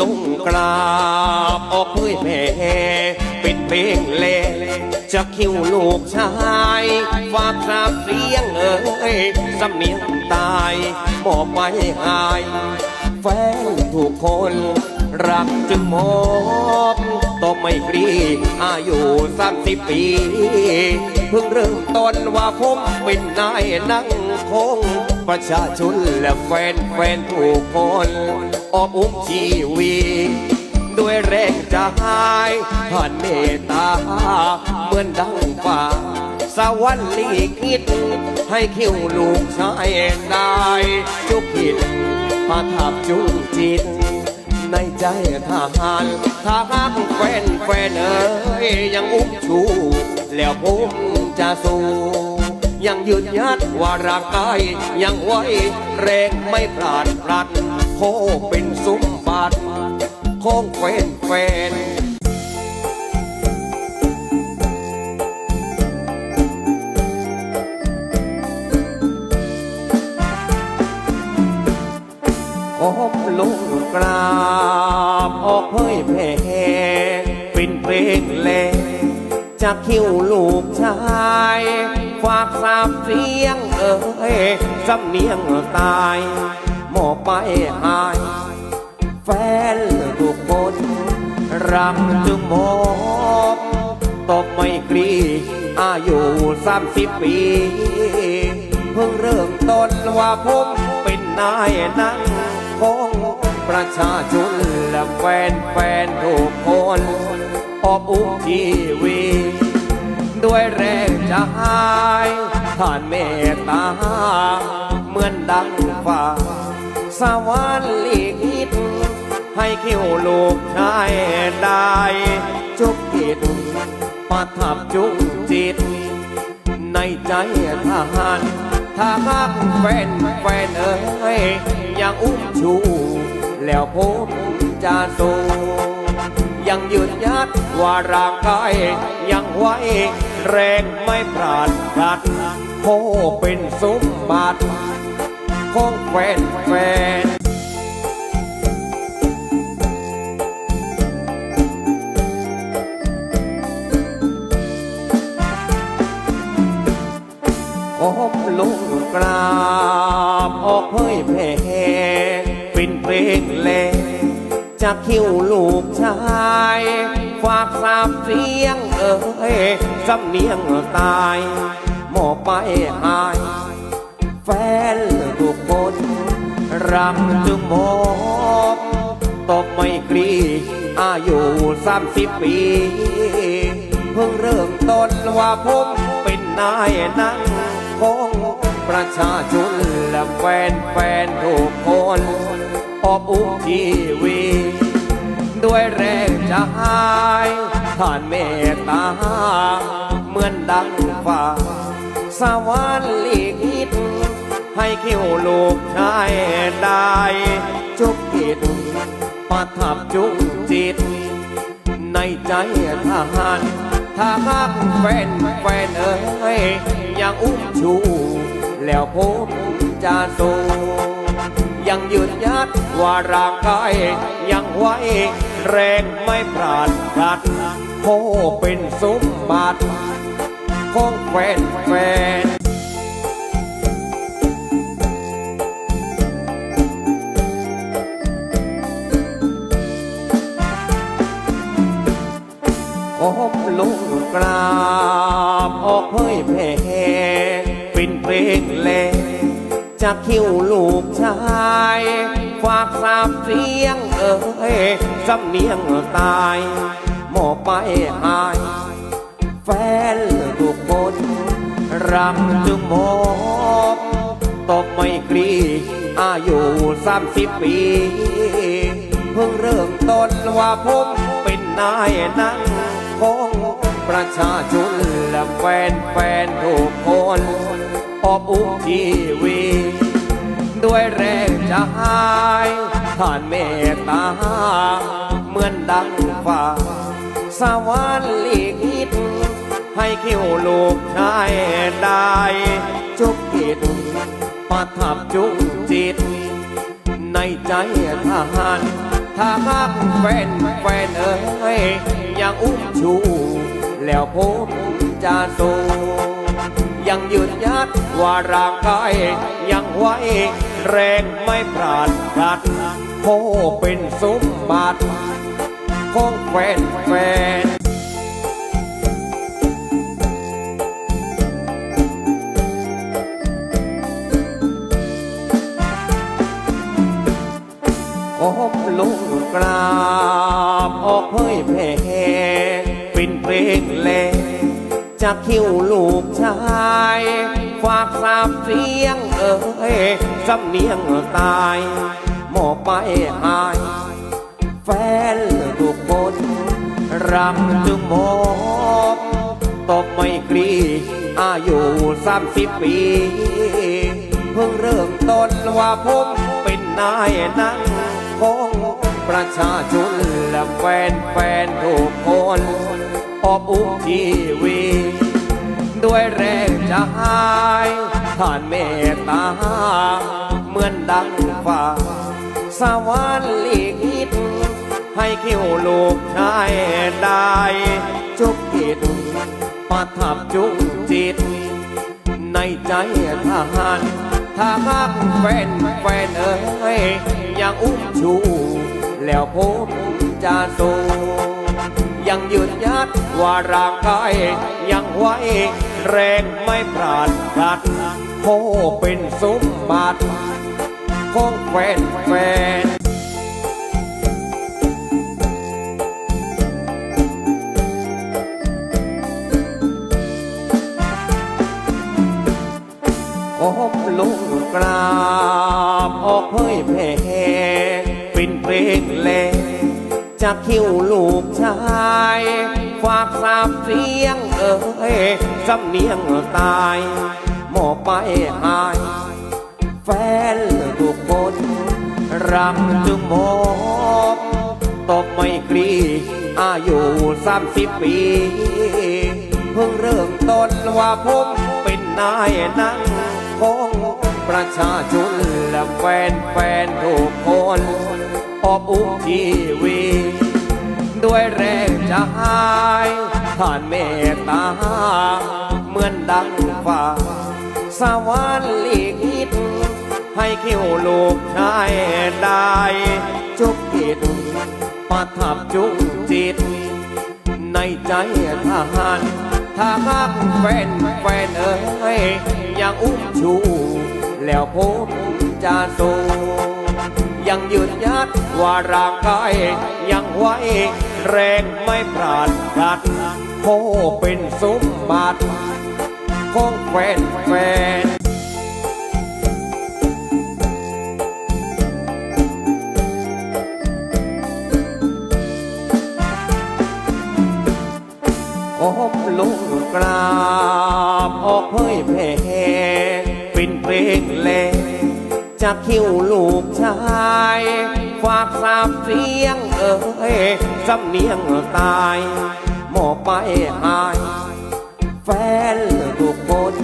ลงกราบออกเผยแผ่ป็นเพลงเล่จะคิวลูกชายฝากสาบเสียงเอ้ยสำเนียงตายบอกไปหายแฟนทุกคน รักจึงมอบต้องไม่กรีอายุสามสิบปี เพิ่งเริ่มต้นว่าผมเป็นนายนั่งคง ประชาชนและแฟนแฟนทุกคน อบอุ้มชีวีด้วยแรงใจผ่านเมตตา เหมือนดังฟ้าสวรรค์ลีคิด ให้คิวลูกชายได้จุกผิดมาทับจุงจิต ในใจทหารถ้าหากแฟนแฟนเอ้ยยังอุ้มชู แล้วผมจะสู้ยังยืนยัดว่าร่างกายยังไหวแรงไม่พลาดพลัด โคเป็นสมบัติของแฟนแฟนออกลงกราบออกเผยแผ่เป็นเพลงแลจากคิวลูกชาย ฝากสามเสียงเอ้ยสำเนียงตาย อบไปหาย แฟนทุกคนรักจึงมอบตบไม่กรีอายุสามสิบปี เพิ่งเริ่มต้นว่าผมเป็นนายนั่งของประชาชนและแฟนแฟนทุกคนอบอุ้มทีวีด้วยแรงใจท่านเมตตา เหมือนดังฟ้า สวรรค์ลีกิดให้คิวลูกชายได้จุกกิจประทับจุงจิต ในใจทหารถ้าหากแฟนแฟนเอ้ยยังอุ้มชู แล้วผมจะสู้ยังยืนยัดว่าร่างกายยังไหวแรงไม่พลาดพลัดโคเป็นสมบัติ ของแฟนแฟนออกลงกราบออกเผยแผ่เป็นเพลงแลจากคิวลูกชาย ฝากสามเสียงเอ้ยสำเนียงตาย หมอไปหาย แฟน รักจึงมอบตบไม่กรีอายุสามสิบปี เพิ่งเริ่มต้นว่าผมเป็นนายนั่งของประชาชนและแฟนแฟนทุกคนอบอุ้มทีวีด้วยแรงใจท่านเมตตา เหมือนดังฟ้าสวรรค์ลี ให้คิวลูกชายได้จุกกิจประทับจุงจิต ในใจทหารถ้าหากแฟนแฟนเอ้ยยังอุ้มชู แล้วผมจะสู้ยังยืนยัดว่าร่างกายยังไหวแรงไม่พลาดพลัดโคเป็นสมบัติของแฟนแฟน เป็นเพลงแลจากคิวลูกชายฝากสามเสียงเอ้ยสำเนียงตายหมอบไปหาย แฟนทุกคนรักจึงมอบตบไม่กรีอายุสามสิบปี เพิ่งเริ่มต้นว่าผมเป็นนายนั่งของประชาชนและแฟนแฟนทุกคน อบอุ้มทีวีด้วยแรงใจท่านเมตตา เหมือนดังฟ้าสวรรค์ลีกิดให้คิวลูกชายได้จุกกิจประทับจุงจิต ในใจทหารถ้าหากแฟนแฟนเอ้ยยังอุ้มชู แล้วผมจะสู้ ยังยืนยัดว่าร่างกายยังไหวแรงไม่ปราดกัดโคเป็นสมบัติของแฟนแฟน จากคิวลูกชาย ฝากสามเสียงเอ้ยสำเนียงตายหมอบไปหาย แฟนทุกคนรักจึงมอบตบไม่กรีอายุสามสิบปี เพิ่งเริ่มต้นว่าผมเป็นนายนั้นของประชาชนและแฟนแฟนทุกคน อบอุ้มทีวี ด้วยแรงใจท่านเมตตา เหมือนดังฟ้าสวรรค์ลีกิตให้คิวลูกชายได้ จุกกิจประทับจุกจิต ในใจทหารถ้าหากแฟนแฟนเอ้ยยังอุ้มชู แล้วผมจะสู้ ยังยืนยัดว่าร่างกายยังไหวแรงไม่ปราดกัดโคเป็นสมบัติของแฟนแฟนออกลงกราบออกเผยแผ่เป็นเพลงแล จากคิวลูกชาย ฝากสามเสียงเอ้ยสำเนียงตายหมอบไปหาย แฟนทุกคนรักจึงมอบตบไม่กรีอายุสามสิบปี เพิ่งเริ่มต้นว่าผมเป็นนายนั้นของประชาชนและแฟนแฟนทุกคน อบอุ้มทีวี ด้วยแรงใจท่านเมตตา เหมือนดังฟ้าสวรรค์ลีกิตให้คิวลูกชายได้จุกกิจประทับจุกจิต ในใจทหารถ้าหากแฟนแฟนเอ้ยยังอุ้มชู แล้วผมจะสู้ ยังยืนยัดว่าร่างกายยังไหวแรงไม่ปราดกัดโคเป็นสมบัติของแฟนแฟนออกลงกราบออกเผยแผ่เป็นเพลงแล จากคิวลูกชาย ฝากสามเสียงเอ้ยสำเนียงตายหมอบไปหาย แฟนทุกคน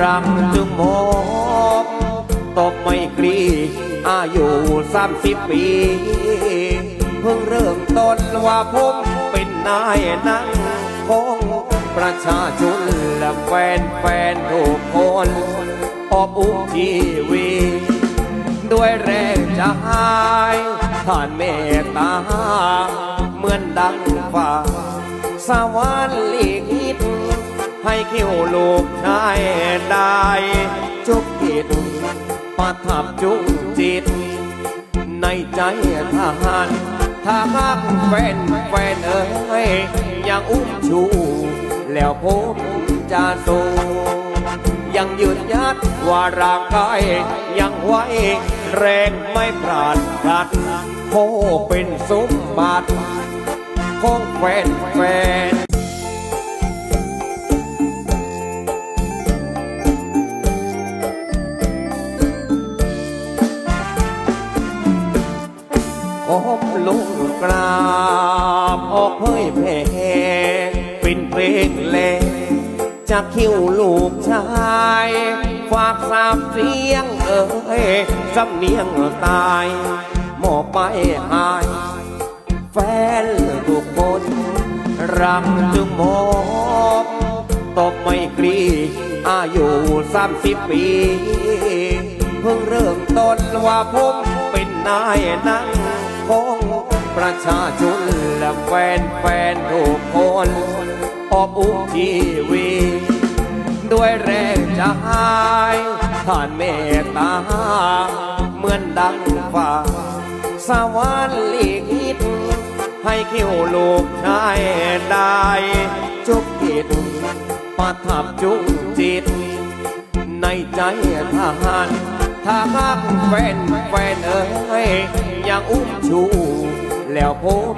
รักจึงมอบตบไม่กรีอายุสามสิบปี เพิ่งเริ่มต้นว่าผมเป็นนายนั้นของประชาชนและแฟนแฟนทุกคนอบอุ้มทีวี ด้วยแรงใจท่านเมตตา เหมือนดังฟ้าสวรรค์ลีกิตให้คิวลูกชายได้จุกกิจประทับจุกจิต ในใจทหารถ้าหากแฟนแฟนเอ้ยยังอุ้มชู แล้วผมจะสู้ยังยืนยัดว่าร่างกายยังไหว แรงไม่ปราดกัดโคเป็นสมบัติของแฟนแฟนออกลงกราบออกเผยแผ่เป็นเพลงแลจากคิวลูกชาย ฝากสามเสียง เอ้ยสำเนียงตาย หมอบไปหาย แฟนทุกคนรักจึงมอบตบไม่กรีอายุสามสิบปี เพิ่งเริ่มต้นว่าผมเป็นนายนั่งของประชาชนและแฟนแฟนทุกคนอบอุ้มทีวี ด้วยแรงใจท่าน เมตตา เหมือนดังฟ้า สวรรค์ลีกิตให้คิวลูกชายได้จุกกิจประทับจุกจิต ในใจทหารถ้าหากแฟนแฟนเอ้ยยังอุ้มชู แล้วผม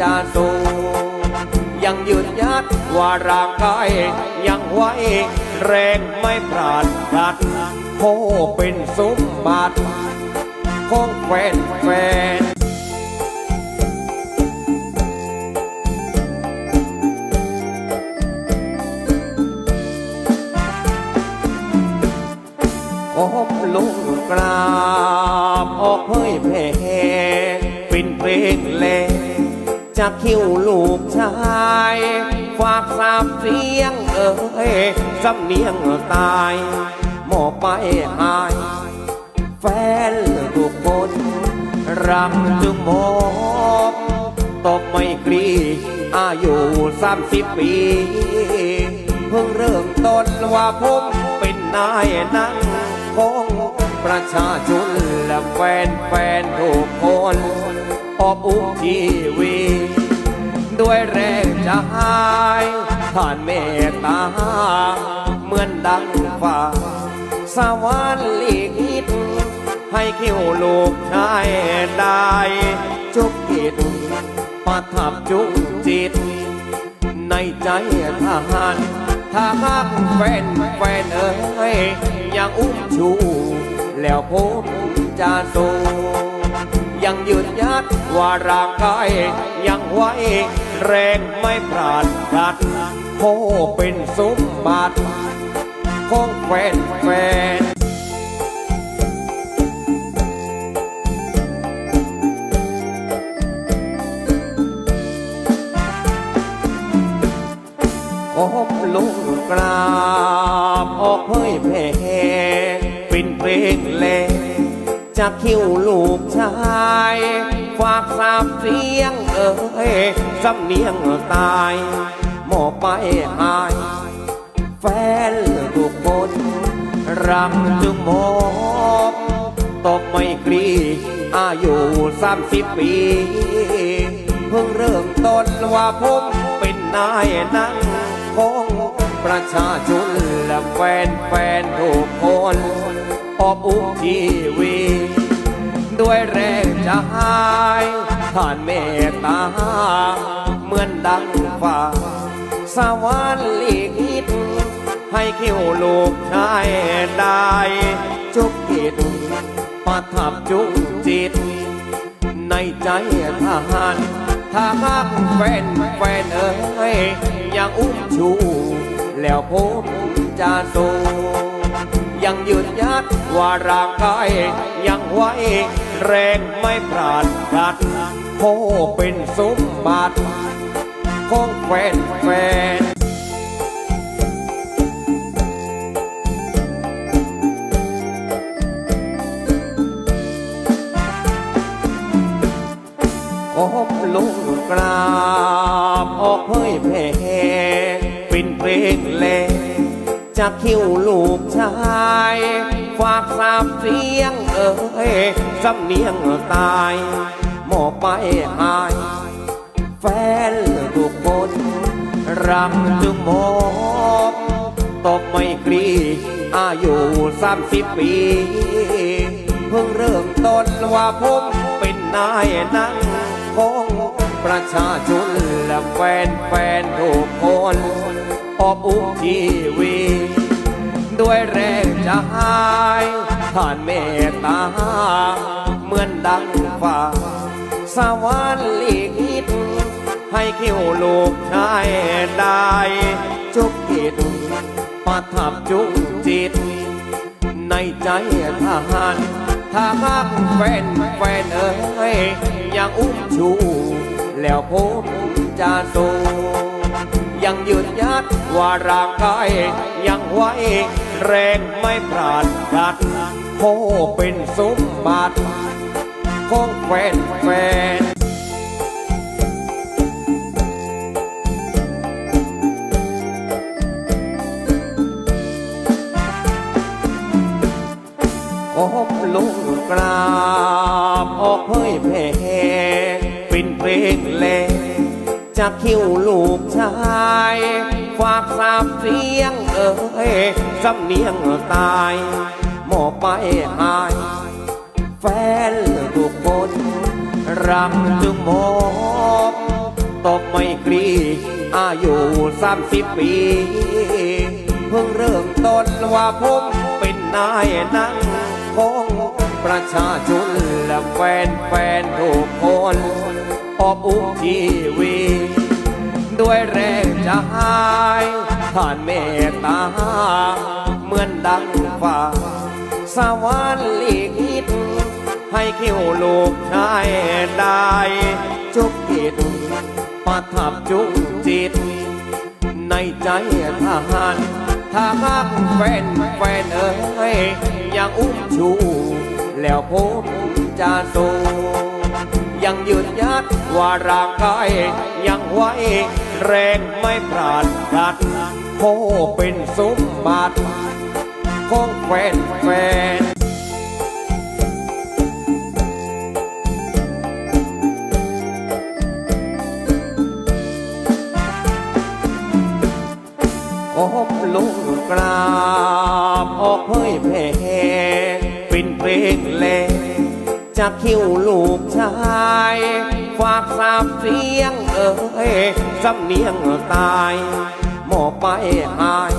จะสู้ยังยืนยัดว่าร่างกายยังไหวแรงไม่ปราดพลัด เป็นสมบัติของแฟนแฟนออกลงกราบออกเผยแผ่เป็นเพลงแลจากคิวลูกชาย ฝากสามเสียงเอ้ยสำเนียงตาย อบไปหาย แฟนทุกคนรักจึงมอบตบไม่กรีอายุสามสิบปี เพิ่งเริ่มต้นว่าผมเป็นนายนั่งของประชาชนและแฟนแฟนทุกคนอบอุ้มทีวีด้วยแรงใจท่านเมตตา เหมือนดังฟ้า สวรรค์ลีกิตให้คิวลูกชายได้จุกกิจประทับจุกจิต ในใจทหารถ้าหากแฟนแฟนเอ้ยยังอุ้มชู แล้วผมจะสู้ยังยืนยัดว่าร่างกายยังไหวแรงไม่ปราดพลัดโคเป็นสมบัติ ของแฟนแฟนออกลงกราบออกเผยแผ่เป็นเพลงแลจากคิวลูกชาย ฝากสามเสียงเอ้ยสำเนียงตาย หมอไปหาย แฟน ทุกคนรักจึงมอบตบไม่กรีอายุสามสิบปี เพิ่งเริ่มต้นว่าผมเป็นนายนั่งของประชาชนและแฟนแฟนทุกคนอบอุ้มทีวี ด้วยแรงใจท่านเมตตา เหมือนดังฟ้าสวรรค์ลีกิต ให้คิวลูกชายได้จุกกิจประทับจุกจิต ในใจทหารถ้าหากแฟนแฟนเอ้ยยังอุ้มชู แล้วผมจะสู้ยังยืนยัดว่าร่างกายยังไหวแรงไม่ปราดพลัดโคเป็นสมบัติของแฟนแฟน จากคิวลูกชาย ฝากสามเสียงเอ้ยสำเนียงตายหมอบไปหาย แฟนทุกคนรักจึงมอบตบไม่กรีอายุสามสิบปี เพิ่งเริ่มต้นว่าผมเป็นนายนั่งของประชาชนและแฟนแฟนทุกคน อบอุ้มทีวี ด้วยแรงใจท่านเมตตา เหมือนดังฟ้าสวรรค์ลีกิตให้คิวลูกชายได้จุกกิจประทับจุกจิต ในใจทหารถ้าหากแฟนแฟนเอ้ยยังอุ้มชู แล้วผมจะสู้ ยังยืนยัดว่าร่างกายยังไหวแรงไม่ปราดกัดโคเป็นสมบัติของแฟนแฟนโอ้ลุงกราบออกเผยเพลงเป็นเพลงแล จากคิวลูกชาย ฝากสามเสียงเอ้ยสำเนียงตายหมอบไปหาย แฟนทุกคนรักจึงมอบตบไม่กรีอายุสามสิบปี เพิ่งเริ่มต้นว่าผมเป็นนายนั่งของประชาชนและแฟนแฟนทุกคน อบอุ้มทีวี ด้วยแรงใจท่านเมตตา เหมือนดังฟ้าสวรรค์ลีกิตให้คิวลูกชายได้ จุกจิตประทับจุกจิต ในใจทหารถ้าหากแฟนแฟนเอ้ยยังอุ้มชู แล้วผมจะสู้ ยังยืนยัดว่าร่างกายยังไหวแรงไม่ปราดกัดโคเป็นสมบัติของแฟนแฟนโอ้ลุงกราบออกเผยเพลงเป็นเพลงแล จากคิวลูกชาย ฝากสามเสียงเอ้ยสำเนียงตายหมอบไปหาย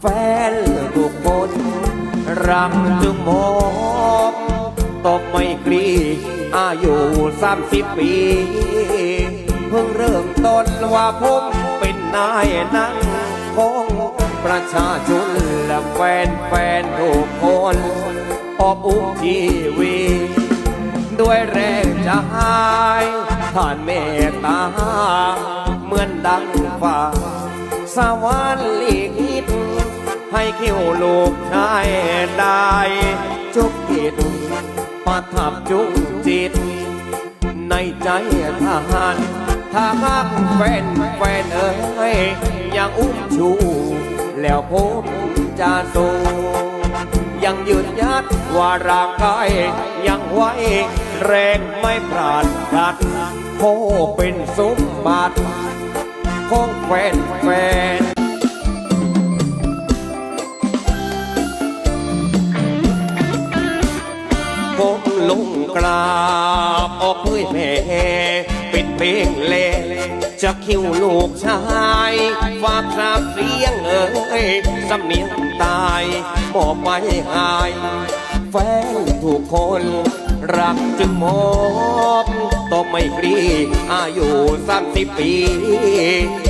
แฟนทุกคนรักจึงมอบตบไม่กรีอายุสามสิบปี เพิ่งเริ่มต้นว่าผมเป็นนายนั่งของประชาชนและแฟนแฟนทุกคนอบอุ้มทีวี ด้วยแรงใจท่านเมตตา เหมือนดังฟ้าสวรรค์ลีกิตให้คิวลูกชายได้จุกจิตประทับจุกจิต ในใจทหารถ้าหากแฟนแฟนเอ้ยยังอุ้มชู แล้วผมจะสู้ยังยืนยัดว่าร่างกายยังไหว แรงไม่ปราดกัดโคเป็นสมบัติของแฟนแฟนผมลงกราบออกเผยแผ่เป็นเพลงเล่จะคิวลูกชายฝากสาบเสียงเอ้ยสำเนียงตายมอบไปหาย แฟนทุกคน รักจึงมอบตบไม่กรีอายุสามสิบปี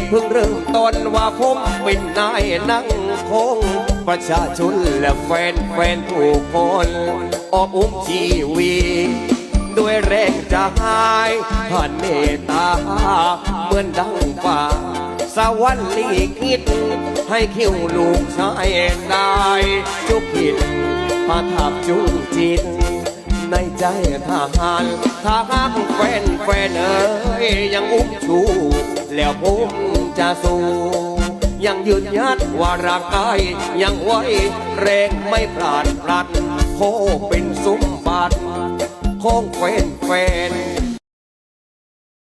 เพิ่งเริ่มต้นว่าผมเป็นนายนั่งคง ประชาชนและแฟนแฟนทุกคนอบอุ้มชีวีด้วยแรงใจท่านเมตตา เหมือนดังฟ้าสวรรค์ลีกิตให้คิวลูกชายได้จุกจิตประทับจุกจิต ในใจทหารถ้าหากแฟนแฟนเอ้ยยังอุ้มชู แล้วผมจะสู้ ยังยืนยัดว่าร่างกายยังไหวแรงไม่พลาดพลัดโคเป็นสมบัติของแฟนแฟน